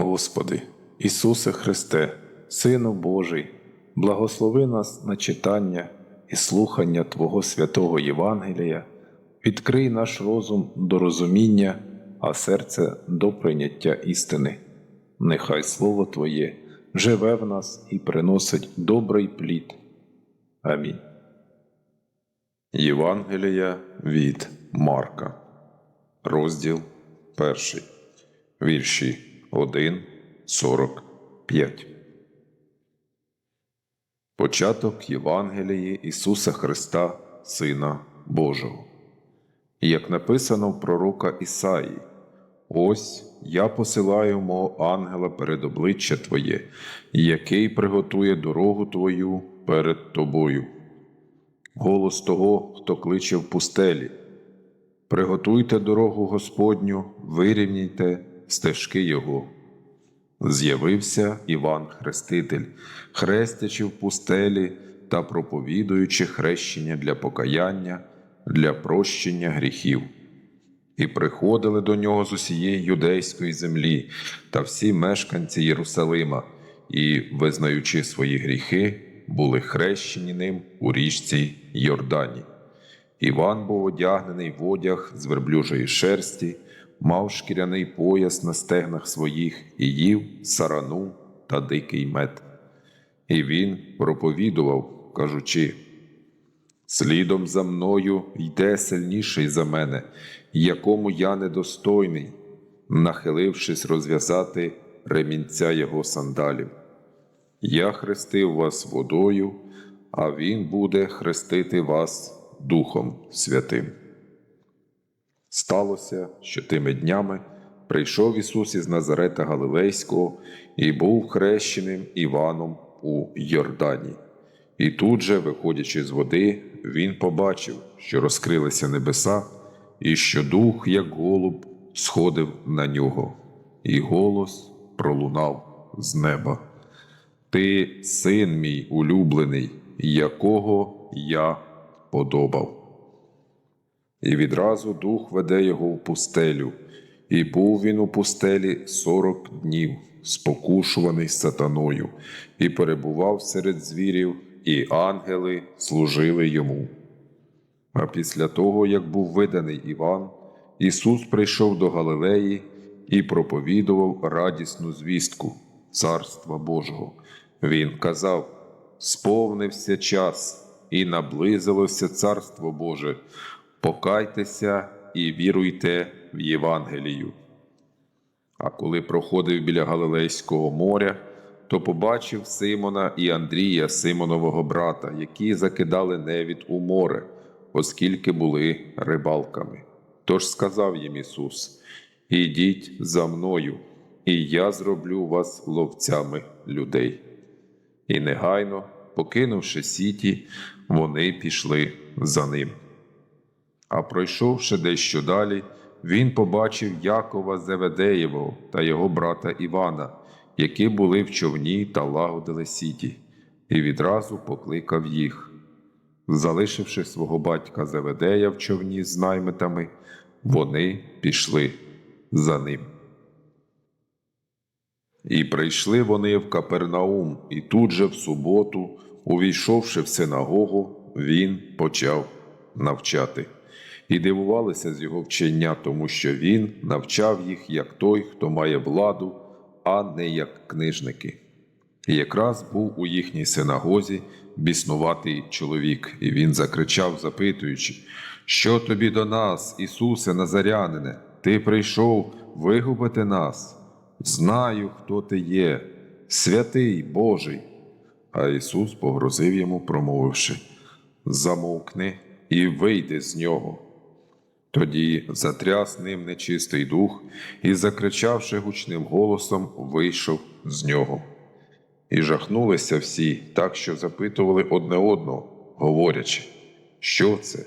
Господи, Ісусе Христе, Сину Божий, благослови нас на читання і слухання Твого святого Євангелія, відкрий наш розум до розуміння, а серце до прийняття істини. Нехай Слово Твоє живе в нас і приносить добрий плід. Амінь. Євангелія від Марка, розділ 1, вірші 1, 45. Початок Євангелії Ісуса Христа, Сина Божого. Як написано в пророка Ісаї, Ось я посилаю мого ангела перед обличчя Твоє, який приготує дорогу Твою перед Тобою. Голос того, хто кличе в пустелі. Приготуйте дорогу Господню, вирівняйте стежки Його. З'явився Іван Хреститель, хрестячи в пустелі та проповідуючи хрещення для покаяння, для прощення гріхів. І приходили до нього з усієї юдейської землі та всі мешканці Єрусалима, і, визнаючи свої гріхи, були хрещені ним у річці Йордані. Іван був одягнений в одяг з верблюжої шерсті, мав шкіряний пояс на стегнах своїх і їв сарану та дикий мед. І він проповідував, кажучи: Слідом за мною йде сильніший за мене, якому я недостойний, нахилившись розв'язати ремінця його сандалів. Я хрестив вас водою, а Він буде хрестити вас Духом Святим. Сталося, що тими днями прийшов Ісус із Назарета Галилейського і був хрещеним Іваном у Йордані. І тут же, виходячи з води, він побачив, що розкрилися небеса, і що дух, як голуб, сходив на нього, і голос пролунав з неба. Ти син мій улюблений, якого я подобав. І відразу дух веде його в пустелю, і був він у пустелі сорок днів, спокушуваний сатаною, і перебував серед звірів, і ангели служили йому. А після того, як був виданий Іван, Ісус прийшов до Галилеї і проповідував радісну звістку Царства Божого. Він казав: Сповнився час, і наблизилося Царство Боже, покайтеся і віруйте в Євангелію. А коли проходив біля Галилейського моря, то побачив Симона і Андрія, Симонового брата, які закидали невід у море, оскільки були рибалками. Тож сказав їм Ісус: Ідіть за мною, і я зроблю вас ловцями людей. І негайно, покинувши сіті, вони пішли за ним. А пройшовши дещо далі, він побачив Якова Зеведеєвого та його брата Івана, які були в човні та лагодили сіті, і відразу покликав їх. Залишивши свого батька Зеведея в човні з наймитами, вони пішли за ним. І прийшли вони в Капернаум, і тут же в суботу, увійшовши в синагогу, він почав навчати. І дивувалися з його вчення, тому що він навчав їх як той, хто має владу, а не як книжники. І якраз був у їхній синагозі біснуватий чоловік, і він закричав, запитуючи, що тобі до нас, Ісусе Назарянине, ти прийшов вигубити нас. Знаю, хто ти є, святий Божий. А Ісус погрозив йому, промовивши Замовкни і вийди з нього. Тоді затряс ним нечистий дух і, закричавши гучним голосом, вийшов з нього. І жахнулися всі, так що запитували одне одного, говорячи, що це?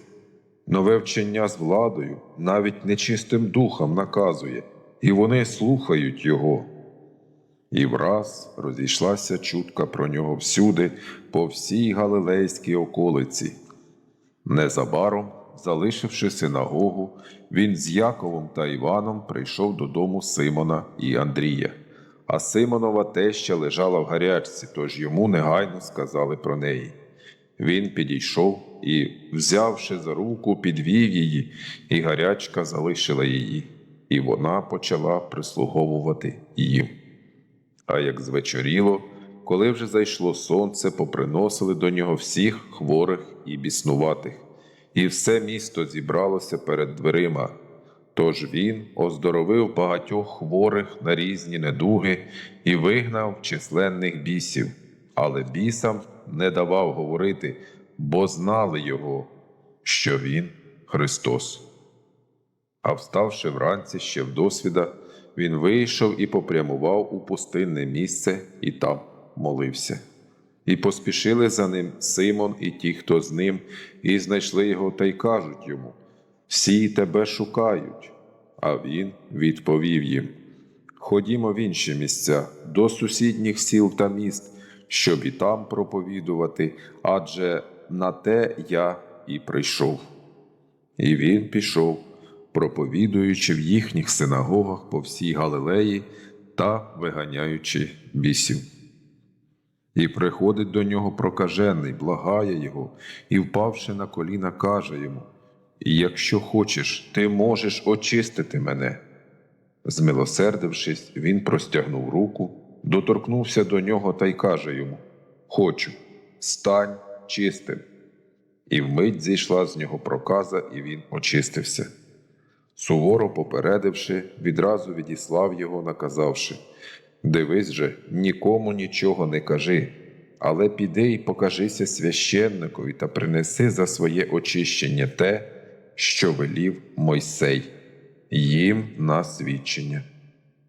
Нове вчення з владою навіть нечистим духом наказує, і вони слухають його. І враз розійшлася чутка про нього всюди, по всій галилейській околиці. Незабаром, залишивши синагогу, він з Яковом та Іваном прийшов додому Симона і Андрія. а Симонова теща лежала в гарячці, тож йому негайно сказали про неї. Він підійшов і, взявши за руку, підвів її, і гарячка залишила її, і вона почала прислуговувати їм. А як звечоріло, коли вже зайшло сонце, поприносили до нього всіх хворих і біснуватих, і все місто зібралося перед дверима. Тож він оздоровив багатьох хворих на різні недуги і вигнав численних бісів, але бісам не давав говорити, бо знали його, що він Христос. А вставши вранці ще в досвіда, він вийшов і попрямував у пустинне місце і там молився. І поспішили за ним Симон і ті, хто з ним, і знайшли його та й кажуть йому: Всі тебе шукають. А він відповів їм: Ходімо в інші місця, до сусідніх сіл та міст, щоб і там проповідувати, адже на те я і прийшов. І він пішов, проповідуючи в їхніх синагогах по всій Галилеї та виганяючи бісів. І приходить до нього прокажений, благає його, і, впавши на коліна, каже йому: Якщо хочеш, ти можеш очистити мене. Змилосердившись, він простягнув руку, доторкнувся до нього та й каже йому: Хочу, стань чистим. І вмить зійшла з нього проказа, і він очистився. Суворо попередивши, відразу відіслав його, наказавши Дивись же, нікому нічого не кажи, але піди і покажися священникові та принеси за своє очищення те, що велів Мойсей, їм на свідчення.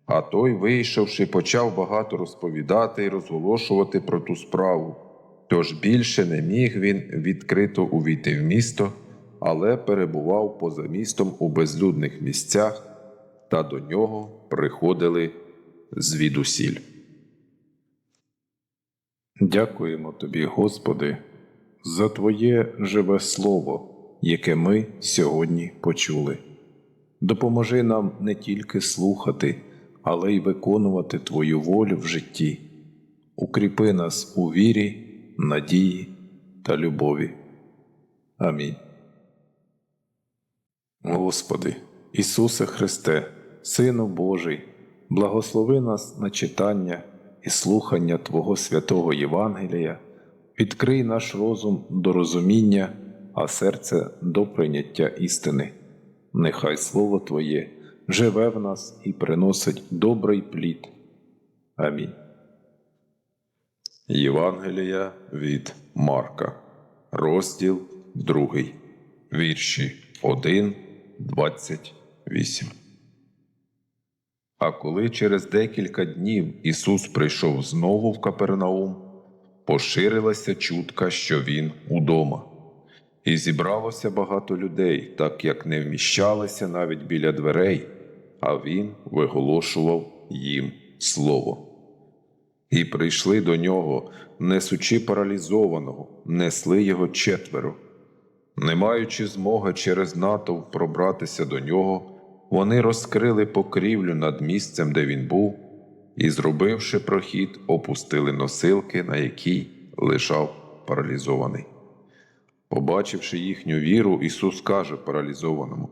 А той, вийшовши, почав багато розповідати і розголошувати про ту справу. Тож більше не міг він відкрито увійти в місто, але перебував поза містом у безлюдних місцях, та до нього приходили звідусіль. Дякуємо тобі, Господи, за Твоє живе Слово, яке ми сьогодні почули. Допоможи нам не тільки слухати, але й виконувати Твою волю в житті. Укріпи нас у вірі, надії та любові. Амінь. Господи, Ісусе Христе, Сину Божий, благослови нас на читання і слухання Твого святого Євангелія, відкрий наш розум до розуміння, а серце до прийняття істини. Нехай Слово Твоє живе в нас і приносить добрий плід. Амінь. Євангелія від Марка, розділ 2, вірші 1, 28. А коли через декілька днів Ісус прийшов знову в Капернаум, поширилася чутка, що Він удома. І зібралося багато людей, так як не вміщалися навіть біля дверей, а Він виголошував їм слово. І прийшли до нього, несучи паралізованого, несли його четверо. Не маючи змоги через натовп пробратися до нього, вони розкрили покрівлю над місцем, де він був, і, зробивши прохід, опустили носилки, на якій лежав паралізований. Побачивши їхню віру, Ісус каже паралізованому: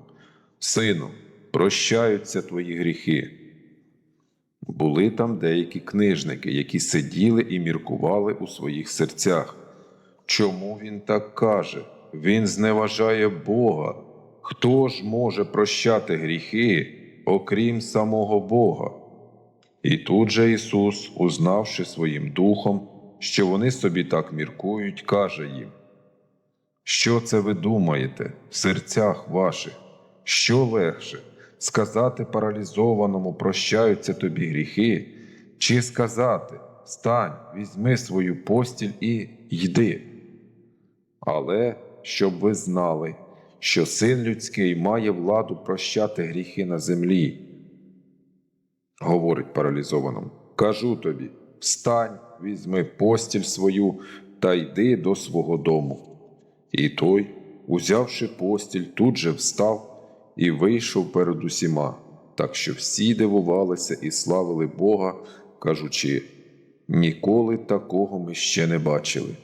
Сину, прощаються твої гріхи. Були там деякі книжники, які сиділи і міркували у своїх серцях. Чому він так каже? Він зневажає Бога. Хто ж може прощати гріхи, окрім самого Бога? І тут же Ісус, узнавши своїм духом, що вони собі так міркують, каже їм: Що це ви думаєте в серцях ваших? Що легше сказати паралізованому прощаються тобі гріхи, чи сказати Встань, візьми свою постіль і йди. Але щоб ви знали, що син людський має владу прощати гріхи на землі. Говорить паралізованому, кажу тобі, встань, візьми постіль свою та йди до свого дому. І той, узявши постіль, тут же встав і вийшов перед усіма, так що всі дивувалися і славили Бога, кажучи, ніколи такого ми ще не бачили.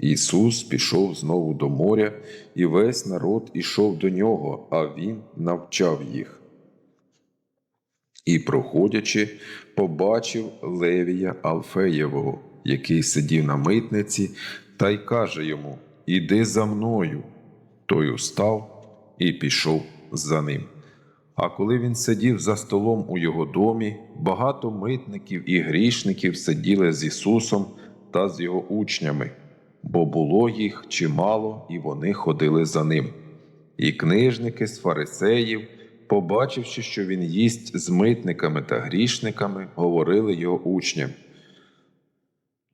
Ісус пішов знову до моря, і весь народ ішов до нього, а Він навчав їх. І, проходячи, побачив Левія Алфеєвого, який сидів на митниці, та й каже йому: Іди за мною. Той устав і пішов за ним. А коли він сидів за столом у його домі, багато митників і грішників сиділи з Ісусом та з його учнями, бо було їх чимало, і вони ходили за ним. І книжники з фарисеїв, побачивши, що він їсть з митниками та грішниками, говорили його учням.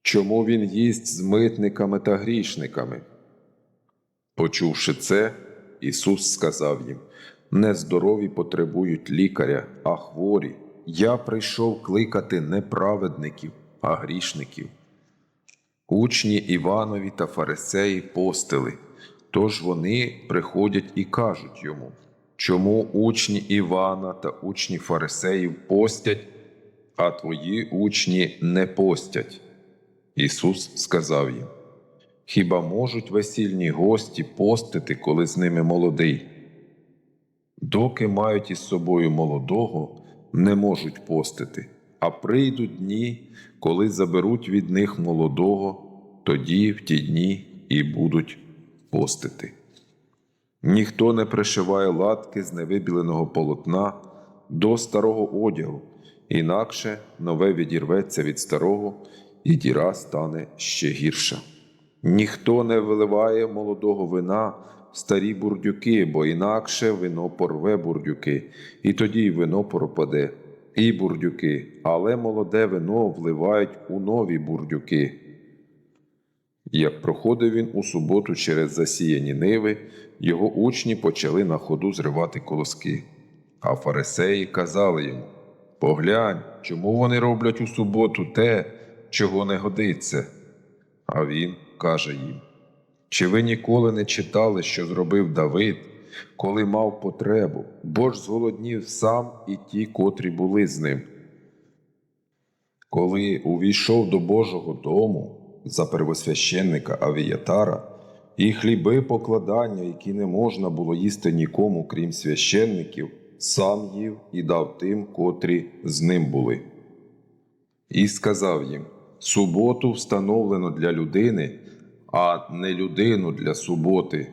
Чому він їсть з митниками та грішниками? Почувши це, Ісус сказав їм: Нездорові потребують лікаря, а хворі. Я прийшов кликати не праведників, а грішників. Учні Іванові та фарисеї постили, тож вони приходять і кажуть йому, чому учні Івана та учні фарисеїв постять, а твої учні не постять. Ісус сказав їм: Хіба можуть весільні гості постити, коли з ними молодий? Доки мають із собою молодого, не можуть постити, а прийдуть дні, коли заберуть від них молодого, тоді в ті дні і будуть постити. Ніхто не пришиває латки з невибіленого полотна до старого одягу, інакше нове відірветься від старого, і діра стане ще гірша. Ніхто не виливає молодого вина в старі бурдюки, бо інакше вино порве бурдюки, і тоді й вино пропаде, і бурдюки, але молоде вино вливають у нові бурдюки. Як проходив він у суботу через засіяні ниви, його учні почали на ходу зривати колоски. А фарисеї казали йому: Поглянь, чому вони роблять у суботу те, чого не годиться. А він каже їм: Чи ви ніколи не читали, що зробив Давид, коли мав потребу, бо ж зголоднів сам і ті, котрі були з ним? Коли увійшов до Божого дому за первосвященника Авіятара, і хліби покладання, які не можна було їсти нікому, крім священників, сам їв і дав тим, котрі з ним були. І сказав їм: суботу встановлено для людини, а не людину для суботи.